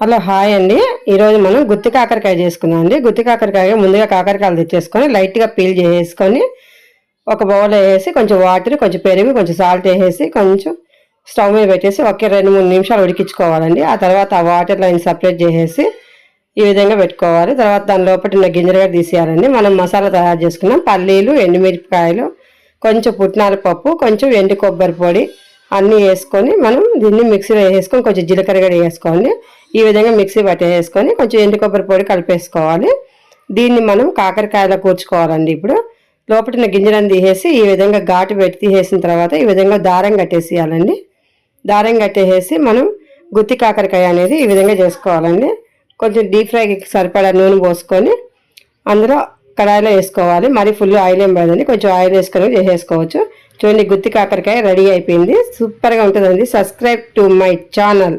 Hello hi అండి. ఈరోజు మనం గుత్తి కాకరకాయ చేసుకుందాం అండి. గుత్తి కాకరకాయ ముందుగా కాకరకాయలు తెచ్చేసుకొని లైట్గా పీల్ చేసేసుకొని ఒక బౌల్ వేసి కొంచెం వాటర్ కొంచెం పెరుగు కొంచెం సాల్ట్ వేసేసి కొంచెం స్టవ్ మీద పెట్టేసి ఒకే రెండు మూడు నిమిషాలు ఉడికించుకోవాలండి. ఆ తర్వాత ఆ వాటర్ లైన్ సపరేట్ చేసేసి ఈ విధంగా పెట్టుకోవాలి. తర్వాత దాని లోపల ఉన్న గింజలు తీసేయాలండి. మనం మసాలా తయారు చేసుకున్నాం. పల్లీలు ఎండుమిరపకాయలు కొంచెం పుట్నాల పప్పు కొంచెం ఎండు కొబ్బరి పొడి అన్నీ వేసుకొని మనం దీన్ని మిక్సీలో వేసుకొని కొంచెం జీలకర్ర కూడా వేసుకోండి. ఈ విధంగా మిక్సీ పట్టేసుకొని కొంచెం ఎండు కొబ్బరి పొడి కలిపేసుకోవాలి. దీన్ని మనం కాకరకాయలో కూర్చుకోవాలండి ఇప్పుడు. లోపల గింజలను తీసేసి ఈ విధంగా ఘాటు పెట్టి తీసేసిన తర్వాత ఈ విధంగా దారం కట్టేసేయాలండి. దారం కట్టేసేసి మనం గుత్తి కాకరకాయ అనేది ఈ విధంగా చేసుకోవాలండి. కొంచెం డీప్ ఫ్రైకి సరిపడా నూనె పోసుకొని అందులో కడాయిలో వేసుకోవాలి. మరి ఫుల్ ఆయిల్ ఏం పడదండి. కొంచెం ఆయిల్ వేసుకొని చేసేసుకోవచ్చు. చూడండి గుత్తి కాకరకాయ రెడీ అయిపోయింది. సూపర్గా ఉంటుందండి. Subscribe to my channel.